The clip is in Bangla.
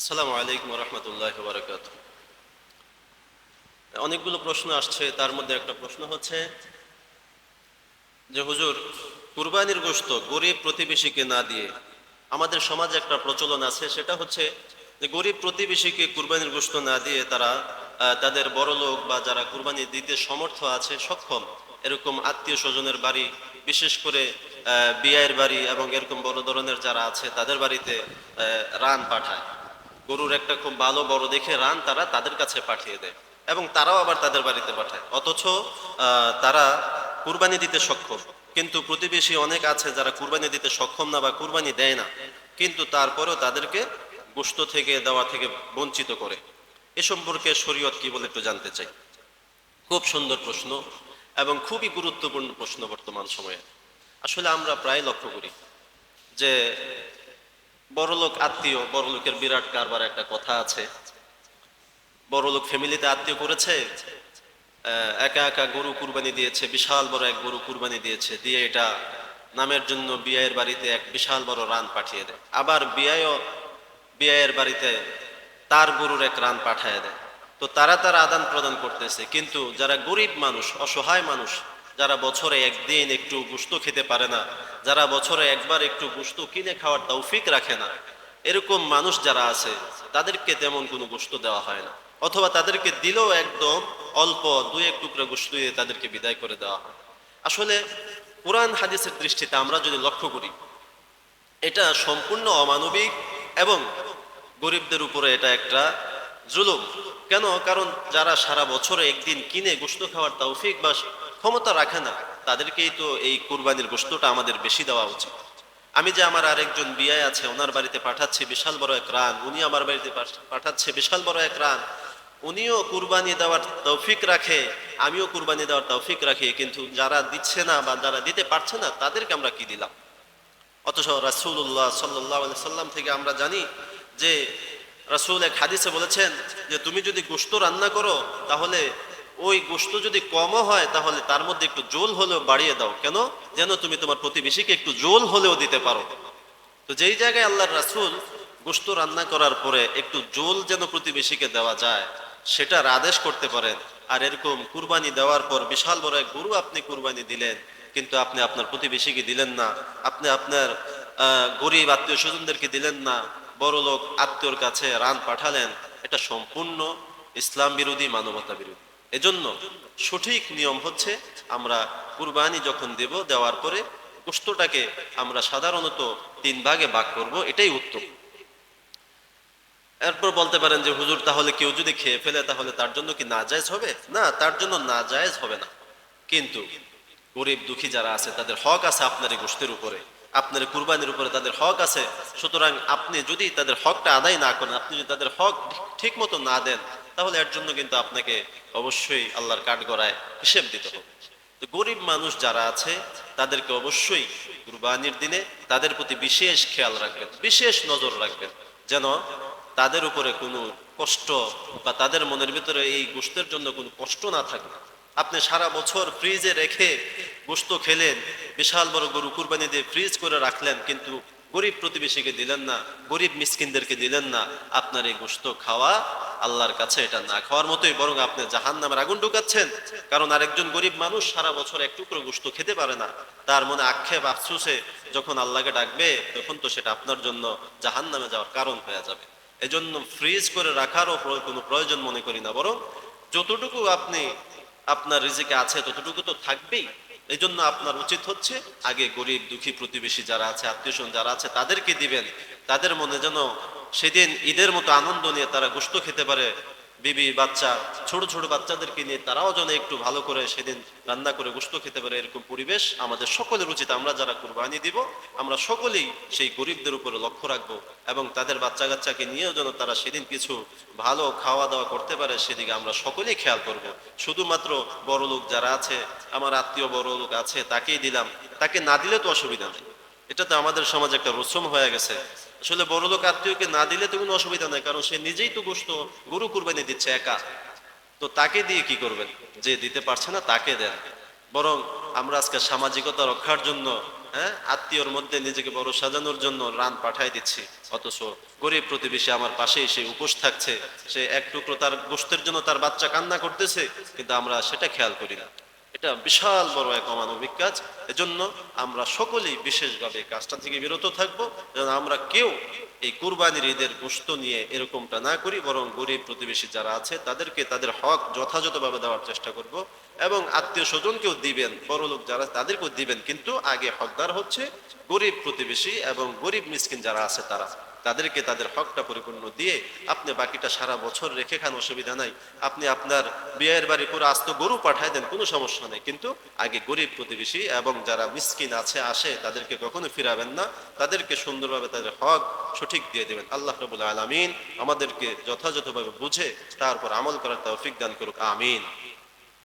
আসসালামু আলাইকুম রহমতুল্লাহ বারকাত অনেকগুলো প্রশ্ন আসছে, তার মধ্যে একটা প্রশ্ন হচ্ছে যে, হুজুর, কুরবানির গোশত গরিব প্রতিবেশীকে না দিয়ে আমাদের সমাজে একটা প্রচলন আছে, সেটা হচ্ছে যে, গরিব প্রতিবেশীকে কুরবানির গোশত না দিয়ে তারা তাদের বড় লোক বা যারা কুরবানি দিতে সমর্থ আছে, সক্ষম, এরকম আত্মীয় স্বজনের বাড়ি, বিশেষ করে বিয়ের বাড়ি এবং এরকম বড় ধরনের যারা আছে, তাদের বাড়িতে রান পাঠায়। গরুর একটা খুব ভালো, বড় দেখে রান তারা তাদের কাছে পাঠিয়ে দেয় এবং তারাও আবার তাদের বাড়িতে পাঠায়। অথচ তারা কুরবানি দিতে সক্ষম। কিন্তু প্রতিবেশী অনেক আছে যারা কুরবানি দিতে সক্ষম না বা কুরবানি দেয় না। কিন্তু তারপরেও তাদেরকে গোস্ত থেকে, দেওয়া থেকে বঞ্চিত করে। এ সম্পর্কে শরীয়ত কি বলে একটু জানতে চাই। খুব সুন্দর প্রশ্ন এবং খুবই গুরুত্বপূর্ণ প্রশ্ন বর্তমান সময়ে। আসলে আমরা প্রায় লক্ষ্য করি যে বড়লোক আত্মীয়, বড়লোকের বিরাট কারবার একটা কথা আছে। বড়লোক ফ্যামিলিতে আত্মীয় করেছে একা একা গরু কুরবানি দিয়েছে, বিশাল বড় এক গরু কুরবানি দিয়েছে, দিয়ে এটা নামের জন্য বিয়ের বাড়িতে এক বিশাল বড় রান পাঠিয়ে দেয়। আবার বিয়েও বিয়ের বাড়িতে তার গরুর এক রান পাঠিয়ে দেয়। তো তারা তারা আদান প্রদান করতেছে, কিন্তু যারা গরিব মানুষ, অসহায় মানুষ যারা বছরে একদিন একটু গুস্ত খেতে পারে না, যারা বছরে একবার একটু গুস্ত কিনে খাওয়ার তৌফিক রাখে না, এরকম মানুষ যারা আছে, তাদেরকে তেমন কোনো গোস্ত দেওয়া হয় না। অথবা তাদেরকে দিলেও একদম অল্প দুই এক টুকরা গোস্ত দিয়ে তাদেরকে বিদায় করে দেওয়া হয়। আসলে কোরআন হাদিসের দৃষ্টিতে আমরা যদি লক্ষ্য করি, এটা সম্পূর্ণ অমানবিক এবং গরিবদের উপরে এটা একটা জুলুম। কেন? কারণ যারা সারা বছরে একদিন কিনে গোস্ত খাওয়ার তৌফিক বা ক্ষমতা রাখে না, তাদেরকেই তো এই কুরবানির গোস্তটা আমাদের বেশি দেওয়া উচিত। আমি যে আমার আরেকজন বিয়ে আছে, ওনার বাড়িতে পাঠাচ্ছি বিশাল বড় এক রান, উনি আমার বাড়িতে পাঠাচ্ছে বিশাল বড় এক রান। উনিও কুরবানি দেওয়ার তৌফিক রাখে, আমিও কুরবানি দেওয়ার তৌফিক রাখি, কিন্তু যারা দিচ্ছে না বা যারা দিতে পারছে না, তাদেরকে আমরা কি দিলাম? অথচ রাসূলুল্লাহ সাল্লাহ সাল্লাম থেকে আমরা জানি যে রাসূল এক হাদিসে বলেছেন যে, তুমি যদি গোস্ত রান্না করো, তাহলে ওই গোস্ত যদি কমও হয়, তাহলে তার মধ্যে একটু জোল হলেও বাড়িয়ে দাও। কেন? যেন তুমি তোমার প্রতিবেশীকে একটু জোল হলেও দিতে পারো। তো যেই জায়গায় আল্লাহর রাসুল গোস্ত রান্না করার পরে একটু জোল যেন প্রতিবেশীকে দেওয়া যায়, সেটার আদেশ করতে পারেন। আর এরকম কুরবানি দেওয়ার পর বিশাল বড় এক গরু আপনি কুরবানি দিলেন, কিন্তু আপনি আপনার প্রতিবেশীকে দিলেন না। আপনি আপনার গরিব আত্মীয় স্বজনদেরকে দিলেন না। বড় লোক আত্মীয়র কাছে রান পাঠালেন। এটা সম্পূর্ণ ইসলাম বিরোধী, মানবতা বিরোধী। এজন্য সঠিক নিয়ম হচ্ছে আমরা কুরবানি যখন দেব, দেওয়ার পরে গোস্তটাকে আমরা সাধারণত তিন ভাগে ভাগ করব, এটাই উত্তম। এরপর বলতে পারেন যে, হুজুর, তাহলে কেউ যদি খেয়ে ফেলে, তাহলে তার জন্য কি নাজায়েজ হবে? না, তার জন্য নাজায়েজ হবে না। কিন্তু গরিব, দুঃখী যারা আছে, তাদের হক আছে আপনার এই গোষ্ঠীর উপরে, আপনার কুরবানির উপরে তাদের হক আছে। সুতরাং আপনি যদি তাদের হকটা আদায় না করেন, আপনি যদি তাদের হক ঠিক মতো না দেন, তাহলে এর জন্য কিন্তু আপনাকে অবশ্যই আল্লাহর কাঠগড়ায় হিসেব দিতে হবে। তো গরিব মানুষ যারা আছে, তাদেরকে অবশ্যই কুরবানির দিনে তাদের প্রতি বিশেষ খেয়াল রাখবেন, বিশেষ নজর রাখবেন, যেন তাদের উপরে কোনো কষ্ট বা তাদের মনের ভিতরে এই গোষ্ঠের জন্য কোনো কষ্ট না থাকে। আপনি সারা বছর ফ্রিজে রেখে গোস্ত খেলেন, বিশাল বড় গরু কুরবানি দিয়ে ফ্রিজ করে রাখলেন, কিন্তু গরিব প্রতিবেশীকে দিলেন না, গরিব মিসকিনদেরকে দিলেন না, আপনার এই গোস্ত খাওয়া আল্লাহর কাছে এটা না খাওয়ার মতোই বরং আপনি জাহান নামের আগুন ঢুকাচ্ছেন। কারণ আরেকজন গরিব মানুষ সারা বছর এক টুকরো গোস্ত খেতে পারে না। তার মনে আক্ষেপ আফসুসে যখন আল্লাহকে ডাকবে, তখন তো সেটা আপনার জন্য জাহান নামে যাওয়ার কারণ হয়ে যাবে। এজন্য ফ্রিজ করে রাখারও কোনো প্রয়োজন মনে করি না। বরং যতটুকু আপনি আপনার রিজিকে আছে, ততটুকু তো থাকবেই। এই জন্য আপনার উচিত হচ্ছে আগে গরিব, দুঃখী প্রতিবেশী যারা আছে, আত্মীয় স্বজন যারা আছে, তাদেরকে দিবেন। তাদের মনে যেন সেদিন ঈদের মতো আনন্দ নিয়ে তারা গোস্ত খেতে পারে। বিবি, বাচ্চা, ছোট ছোট বাচ্চাদেরকে নিয়ে তারাও যেন একটু ভালো করে সেদিন রান্না করে গোস্ত খেতে পারে এরকম পরিবেশ আমাদের সকলের উচিত। আমরা যারা কুরবানি দিব, আমরা সকলেই সেই গরিবদের উপরে লক্ষ্য রাখব এবং তাদের বাচ্চা কাচ্চাকে নিয়েও যেন তারা সেদিন কিছু ভালো খাওয়া দাওয়া করতে পারে, সেদিকে আমরা সকলেই খেয়াল করব। শুধুমাত্র বড় লোক যারা আছে, আমার আত্মীয় বড় লোক আছে, তাকেই দিলাম। তাকে না দিলে তো অসুবিধা নেই। এটা তো আমাদের সমাজে একটা রসম হয়ে গেছে। আসলে বড় লোক আত্মীয়কে না দিলে তো কোনো অসুবিধা নাই, কারণ সে নিজেই তো গোস্ত গরু কুরবানি দিচ্ছে একা। তো তাকে দিয়ে কি করবেন? যে দিতে পারছে না তাকে দেন। বরং আমরা আজকে সামাজিকতা রক্ষার জন্য হ্যাঁ আত্মীয়র মধ্যে নিজেকে বড় সাজানোর জন্য রান পাঠাই দিচ্ছি। অথচ গরিব প্রতিবেশী আমার পাশেই সে উপোস থাকছে, সে এক টুকরো তার গোষ্ঠের জন্য তার বাচ্চা কান্না করতেছে, কিন্তু আমরা সেটা খেয়াল করি না। এটা বিশাল বড় এক অমানবিক কাজ। এজন্য আমরা সকলেই বিশেষভাবে কাজটা থেকে বিরত থাকব। যেন আমরা কেউ এই কুরবানির ঈদের গোস্ত নিয়ে এরকমটা না করি, বরং গরিব প্রতিবেশী যারা আছে, তাদেরকে তাদের হক যথাযথভাবে দেওয়ার চেষ্টা করব এবং আত্মীয় স্বজনকেও দিবেন, বড় লোক যারা, তাদেরকেও দিবেন। কিন্তু আগে হকদার হচ্ছে গরিব প্রতিবেশী এবং গরিব মিসকিন যারা আছে তারা। তাদেরকে তাদের হকটা পরিপূর্ণ দিয়ে আপনি বাকিটা সারা বছর রেখে খান, অসুবিধা নাই। আপনি আপনার বিয়ের বাড়ি পুরো আস্ত গরু পাঠায় দেন, কোনো সমস্যা নেই। কিন্তু আগে গরিব প্রতিবেশী এবং যারা মিসকিন আছে, আসে, তাদেরকে কখনো ফিরাবেন না। তাদেরকে সুন্দরভাবে তাদের হক সঠিক দিয়ে দেবেন। আল্লাহ রবুল আলমিন আমাদেরকে যথাযথভাবে বুঝে তারপর আমল করার তৌফিক দান করুক। আমিন।